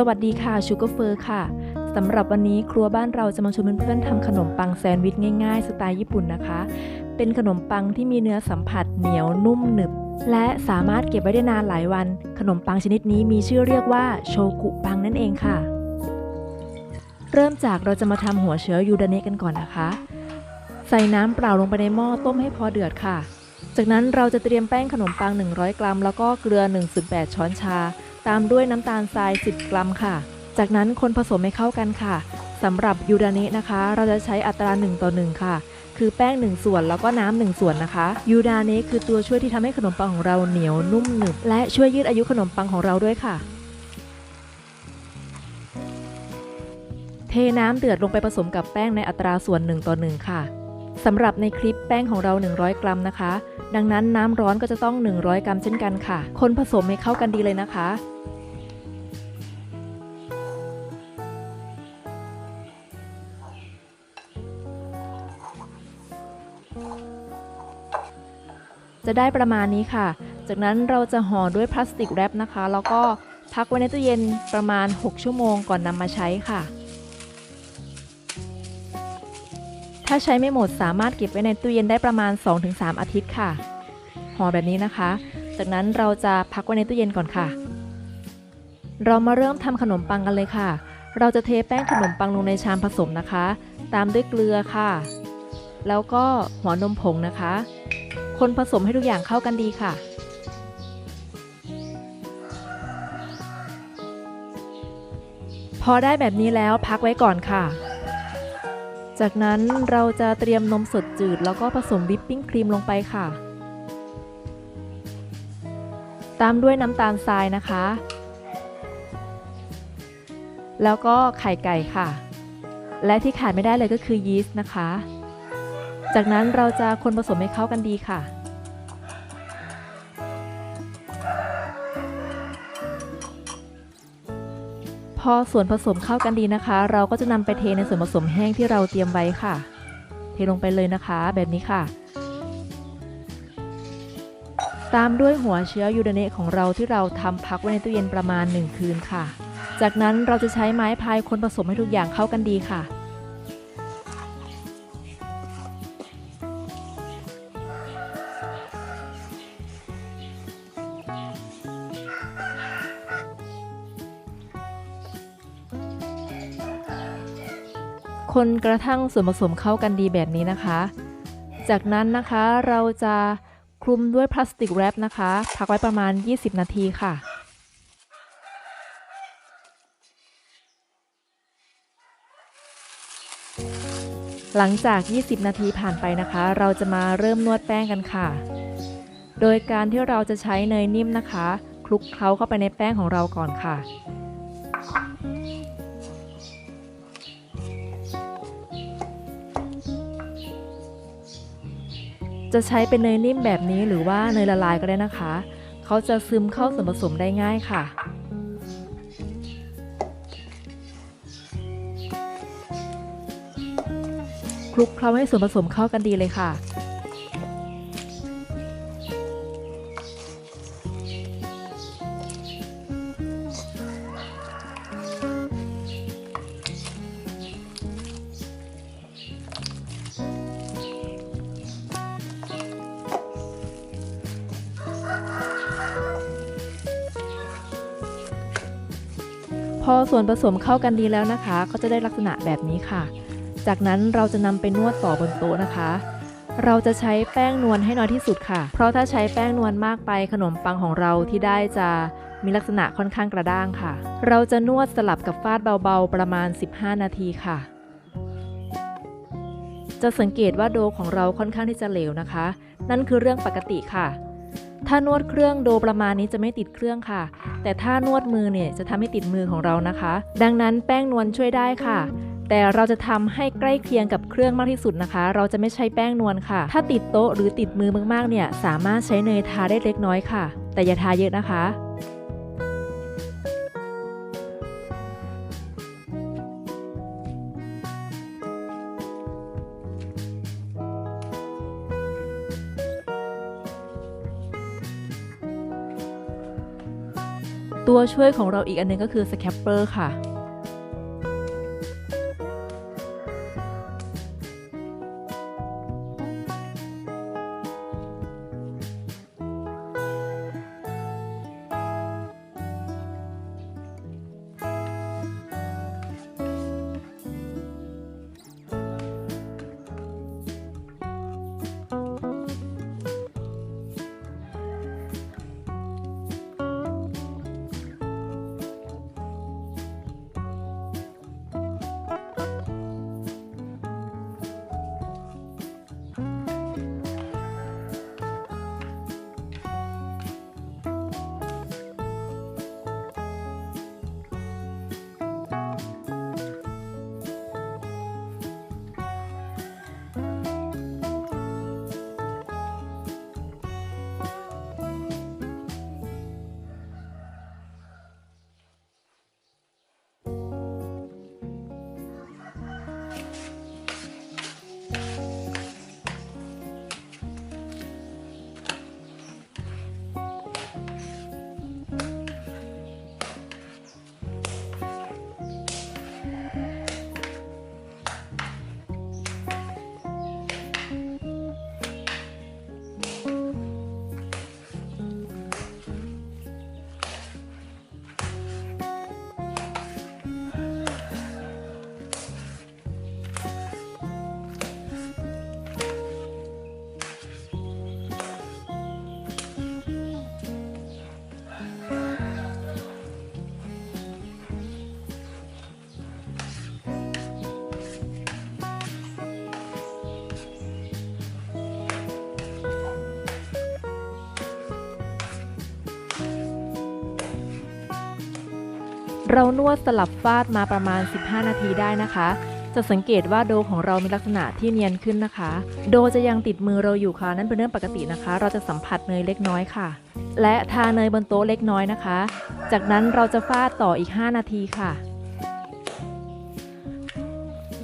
สวัสดีค่ะชูเกอร์เฟอร์ค่ะสำหรับวันนี้ครัวบ้านเราจะมาชวนเพื่อนๆทำขนมปังแซนด์วิชง่ายๆ สไตล์ญี่ปุ่นนะคะ เป็นขนมปังที่มีเนื้อสัมผัสเหนียวนุ่มหนึบ และสามารถเก็บไว้ได้นานหลายวัน ขนมปังชนิดนี้มีชื่อเรียกว่าโชกุปังนั่นเองค่ะ เริ่มจากเราจะมาทำหัวเชื้อยูดาเนะกันก่อนนะคะ ใส่น้ำเปล่าลงไปในหม้อต้มให้พอเดือดค่ะ จากนั้นเราจะเตรียมแป้งขนมปัง 100 กรัม แล้วก็เกลือ 1.8 ช้อนชา ตามด้วยน้ำตาลทราย 10 กรัมค่ะ จากนั้นคนผสมให้เข้ากันค่ะสำหรับยูดานินะคะ เราจะใช้อัตรา 1 ต่อ 1 ค่ะ คือแป้ง 1 ส่วนแล้วก็น้ำ1ส่วนนะคะ ยูดานิคือตัวช่วยที่ทำให้ขนมปังของเราเหนียวนุ่มหนึบและช่วยยืดอายุขนมปังของเราด้วยค่ะ เทน้ำเดือดลงไปผสมกับแป้งในอัตราส่วน 1 ต่อ 1 ค่ะสำหรับในคลิปแป้งของเรา 100 กรัมนะคะ ดังนั้นน้ำร้อนก็จะต้อง 100 กรัมเช่นกันค่ะ คนผสมให้เข้ากันดีเลยนะคะ จะได้ประมาณนี้ค่ะ จากนั้นเราจะห่อด้วยพลาสติกแรปนะคะ แล้วก็พักไว้ในตู้เย็นประมาณ 6 ชั่วโมงก่อนนำมาใช้ค่ะ ถ้าใช้ไม่หมดสามารถเก็บไว้ในตู้เย็นได้ประมาณ 2-3 อาทิตย์ค่ะห่อแบบนี้นะคะ จากนั้นเราจะพักไว้ในตู้เย็นก่อนค่ะ เรามาเริ่มทำขนมปังกันเลยค่ะ เราจะเทแป้งขนมปังลงในชามผสมนะคะ ตามด้วยเกลือค่ะ แล้วก็หัวนมผงนะคะ คนผสมให้ทุกอย่างเข้ากันดีค่ะพอได้แบบนี้แล้วพักไว้ก่อนค่ะ จากนั้นเราจะเตรียมนมสดจืด แล้วก็ผสมวิปปิ้งครีมลงไปค่ะ ตามด้วยน้ำตาลทรายนะคะ แล้วก็ไข่ไก่ค่ะ และที่ขาดไม่ได้เลยก็คือยีสต์นะคะ จากนั้นเราจะคนผสมให้เข้ากันดีค่ะ อส่วนผสมเข้ากันดีนะคะ เราก็จะนำไปเทในส่วนผสมแห้งที่เราเตรียมไว้ค่ะ เทลงไปเลยนะคะแบบนี้ค่ะ ตามด้วยหัวเชื้อยูดาเนะของเราที่เราทำพักไว้ในตู้เย็นประมาณ 1 คืนค่ะ จากนั้นเราจะใช้ไม้พายคนผสมให้ทุกอย่างเข้ากันดีค่ะ คนกระทั่งส่วนผสมเข้ากันดีแบบนี้นะคะ จากนั้นนะคะเราจะคลุมด้วยพลาสติกแรปนะคะ พักไว้ประมาณ 20 นาทีค่ะหลังจาก 20 นาทีผ่านไปนะคะ เราจะมาเริ่มนวดแป้งกันค่ะ โดยการที่เราจะใช้เนยนิ่มนะคะ คลุกเคล้าเข้าไปในแป้งของเราก่อนค่ะ จะใช้เป็นเนยนิ่มแบบนี้หรือว่าเนยละลายก็ได้นะคะ เขาจะซึมเข้าส่วนผสมได้ง่ายค่ะ คลุกเคล้าให้ส่วนผสมเข้ากันดีเลยค่ะ ส่วนผสมเข้ากันดีแล้วนะคะ ก็จะได้ลักษณะแบบนี้ค่ะ จากนั้นเราจะนำไปนวดต่อบนโต๊ะนะคะ เราจะใช้แป้งนวลให้น้อยที่สุดค่ะ เพราะถ้าใช้แป้งนวลมากไปขนมปังของเราที่ได้จะมีลักษณะค่อนข้างกระด้างค่ะ เราจะนวดสลับกับฟาดเบาๆ ประมาณ 15 นาทีค่ะ จะสังเกตว่าโดของเราค่อนข้างที่จะเหลวนะคะ นั่นคือเรื่องปกติค่ะ ถ้านวดเครื่องโดประมาณนี้จะไม่ติดเครื่องค่ะ แต่ถ้านวดมือเนี่ยจะทำให้ติดมือของเรานะคะ ดังนั้นแป้งนวลช่วยได้ค่ะ แต่เราจะทำให้ใกล้เคียงกับเครื่องมากที่สุดนะคะ เราจะไม่ใช้แป้งนวลค่ะ ถ้าติดโต๊ะหรือติดมือมากๆเนี่ยสามารถใช้เนยทาได้เล็กน้อยค่ะ แต่อย่าทาเยอะนะคะ ตัวช่วยของเราอีกอันหนึงก็คือสแคปเปอร์ค่ะ เรานวดสลับฟาดมาประมาณ 15 นาทีได้นะคะ จะสังเกตว่าโดของเรามีลักษณะที่เนียนขึ้นนะคะ โดจะยังติดมือเราอยู่ค่ะนั่นเป็นเรื่องปกตินะคะ เราจะสัมผัสเนยเล็กน้อยค่ะ และทาเนยบนโต๊ะเล็กน้อยนะคะ จากนั้นเราจะฟาดต่ออีก 5 นาทีค่ะ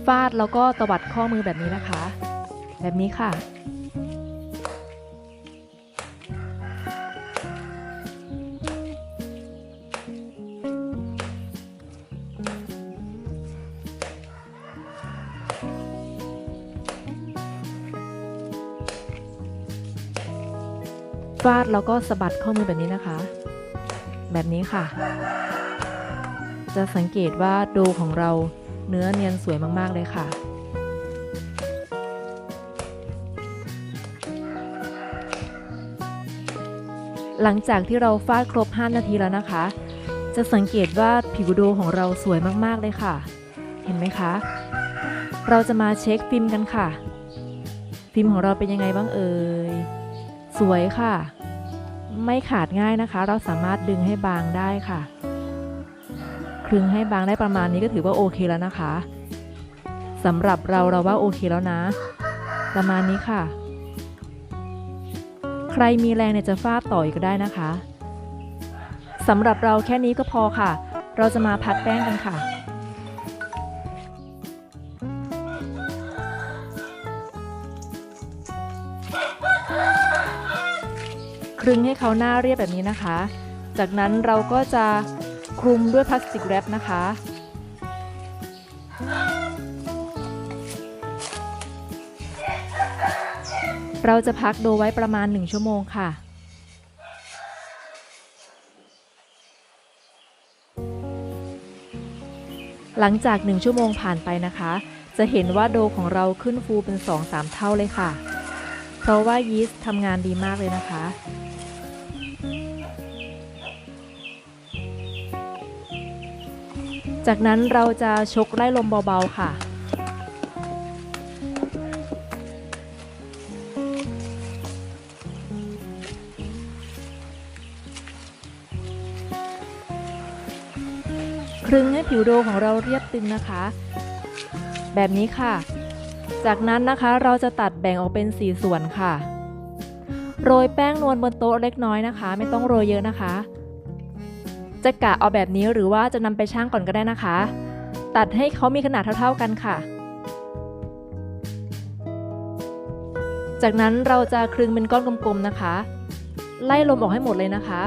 ฟาดแล้วก็ตวัดข้อมือแบบนี้นะคะ แบบนี้ค่ะ ฟาดแล้วก็สะบัดข้อมือแบบนี้นะคะ แบบนี้ค่ะ จะสังเกตว่าโดของเราเนื้อเนียนสวยมาก ๆ เลยค่ะ หลังจากที่เราฟาดครบ 5 นาทีแล้วนะคะ จะสังเกตว่าผิวโดของเราสวยมาก ๆ เลยค่ะ เห็นไหมคะ เราจะมาเช็คฟิล์มกันค่ะ ฟิล์มของเราเป็นยังไงบ้างเอ่ย สวยค่ะ ไม่ขาดง่ายนะคะ เราสามารถดึงให้บางได้ค่ะ คลึงให้บางได้ประมาณนี้ก็ถือว่าโอเคแล้วนะคะสำหรับเราเราว่าโอเคแล้วนะ ประมาณนี้ค่ะ ใครมีแรงเนี่ยจะฟาดต่ออีกก็ได้นะคะสำหรับเราแค่นี้ก็พอค่ะ เราจะมาพักแป้งกันค่ะ คลึงให้เขาหน้าเรียบแบบนี้นะคะ จากนั้นเราก็จะคลุมด้วยพลาสติกแรปนะคะ เราจะพักโดไว้ประมาณ 1 ชั่วโมงค่ะหลังจาก 1 ชั่วโมงผ่านไปนะคะ จะเห็นว่าโดของเราขึ้นฟูเป็น 2-3 เท่าเลยค่ะ เพราะว่ายีสต์ทำงานดีมากเลยนะคะ จากนั้นเราจะชกไล่ลมเบาๆค่ะคลึงให้ผิวโดของเราเรียบตึงนะคะ แบบนี้ค่ะ จากนั้นนะคะเราจะตัดแบ่งออกเป็น 4 ส่วนค่ะ โรยแป้งนวลบนโต๊ะเล็กน้อยนะคะ ไม่ต้องโรยเยอะนะคะ จะกะเอาแบบนี้หรือว่าจะนำไปช่างก่อนก็ได้นะคะ ตัดให้เขามีขนาดเท่า ๆกันค่ะ จากนั้นเราจะคลึงเป็นก้อนกลมๆนะคะ ไล่ลมออกให้หมดเลยนะคะ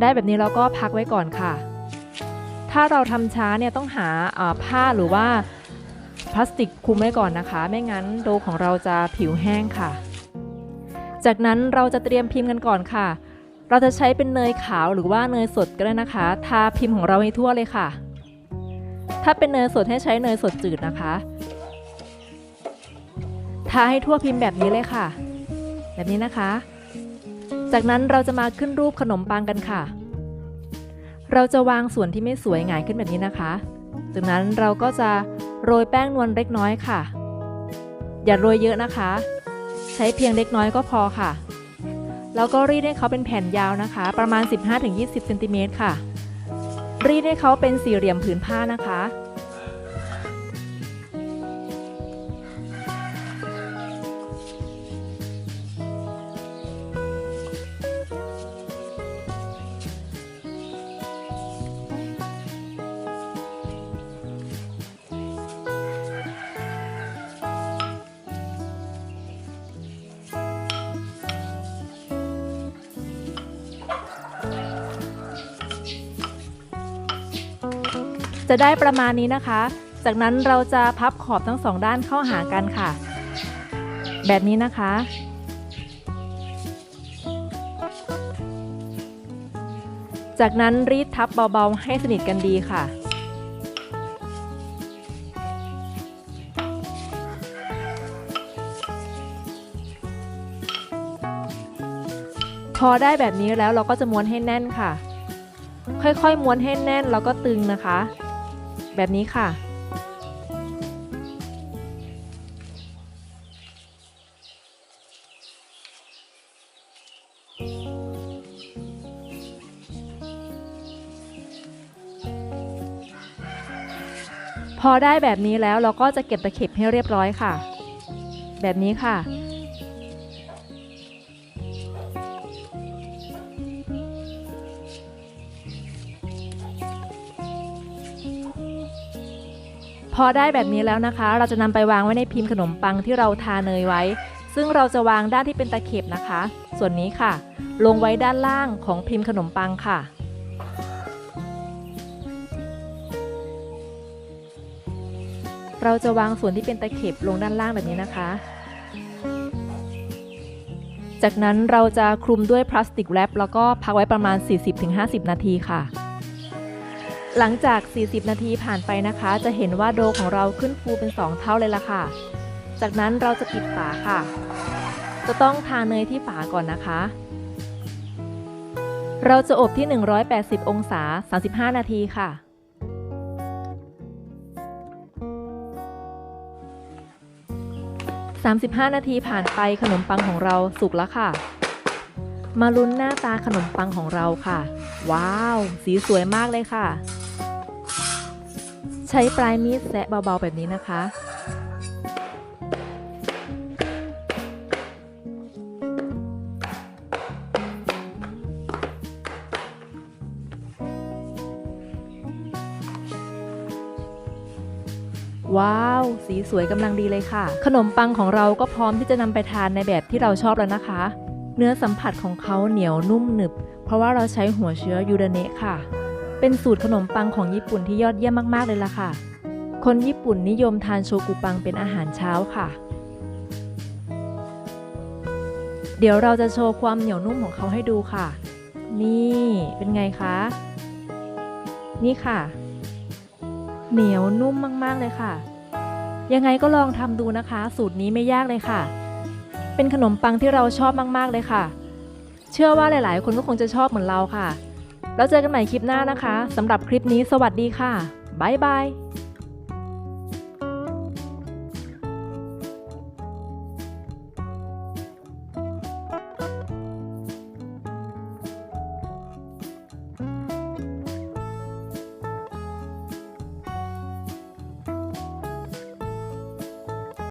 ได้แบบนี้เราก็พักไว้ก่อนค่ะ ถ้าเราทำช้าเนี่ยต้องหาอ่าผ้าหรือว่าพลาสติกคลุมไว้ก่อนนะคะ ไม่งั้นโดของเราจะผิวแห้งค่ะจากนั้นเราจะเตรียมพิมพ์กันก่อนค่ะ เราจะใช้เป็นเนยขาวหรือว่าเนยสดก็ได้นะคะ ทาพิมพ์ของเราให้ทั่วเลยค่ะ ถ้าเป็นเนยสดให้ใช้เนยสดจืดนะคะ ทาให้ทั่วพิมพ์แบบนี้เลยค่ะ แบบนี้นะคะ จากนั้นเราจะมาขึ้นรูปขนมปังกันค่ะ เราจะวางส่วนที่ไม่สวยหงายขึ้นแบบนี้นะคะ จากนั้นเราก็จะโรยแป้งนวลเล็กน้อยค่ะ อย่าโรยเยอะนะคะ ใช้เพียงเล็กน้อยก็พอค่ะ แล้วก็รีดให้เขาเป็นแผ่นยาวนะคะ ประมาณ 15-20เซนติเมตรค่ะ รีดให้เขาเป็นสี่เหลี่ยมผืนผ้านะคะ จะได้ประมาณนี้นะคะ จากนั้นเราจะพับขอบทั้งสองด้านเข้าหากันค่ะ แบบนี้นะคะ จากนั้นรีดทับเบาๆให้สนิทกันดีค่ะพอได้แบบนี้แล้วเราก็จะม้วนให้แน่นค่ะ ค่อยๆ ม้วนให้แน่นแล้วก็ตึงนะคะ แบบนี้ค่ะ พอได้แบบนี้แล้วเราก็จะเก็บตะเข็บให้เรียบร้อยค่ะ แบบนี้ค่ะ พอได้แบบนี้แล้วนะคะ เราจะนำไปวางไว้ในพิมพ์ขนมปังที่เราทาเนยไว้ ซึ่งเราจะวางด้านที่เป็นตะเข็บนะคะ ส่วนนี้ค่ะ ลงไว้ด้านล่างของพิมพ์ขนมปังค่ะเราจะวางส่วนที่เป็นตะเข็บลงด้านล่างแบบนี้นะคะ จากนั้นเราจะคลุมด้วยพลาสติกแรปแล้วก็พักไว้ประมาณ 40-50 นาทีค่ะ หลังจาก 40 นาทีผ่านไปนะคะ จะเห็นว่าโดของเราขึ้นฟูเป็น 2 เท่าเลยล่ะค่ะ จากนั้นเราจะปิดฝาค่ะ จะต้องทาเนยที่ฝาก่อนนะคะ เราจะอบที่ 180 องศา 35 นาทีค่ะ35 นาทีผ่านไปขนมปังของเราสุกแล้วค่ะ มาลุ้นหน้าตาขนมปังของเราค่ะ ว้าว สีสวยมากเลยค่ะ ใช้ปลายมีดแซะเบาๆแบบนี้นะคะ ว้าว สีสวยกำลังดีเลยค่ะ ขนมปังของเราก็พร้อมที่จะนำไปทานในแบบที่เราชอบแล้วนะคะ เนื้อสัมผัสของเขาเหนียวนุ่มหนึบ เพราะว่าเราใช้หัวเชื้อยูดาเนะค่ะ เป็นสูตรขนมปังของญี่ปุ่นที่ยอดเยี่ยมมากๆเลยล่ะค่ะ คนญี่ปุ่นนิยมทานโชกุปังเป็นอาหารเช้าค่ะ เดี๋ยวเราจะโชว์ความเหนียวนุ่มของเขาให้ดูค่ะ นี่เป็นไงคะ นี่ค่ะ เหนียวนุ่มมากๆเลยค่ะ ยังไงก็ลองทำดูนะคะ สูตรนี้ไม่ยากเลยค่ะ เป็นขนมปังที่เราชอบมากๆเลยค่ะ เชื่อว่าหลายๆ คนก็คงจะชอบเหมือนเราค่ะ แล้วเจอกันใหม่คลิปหน้านะคะสำหรับคลิปนี้สวัสดีค่ะบ๊ายบาย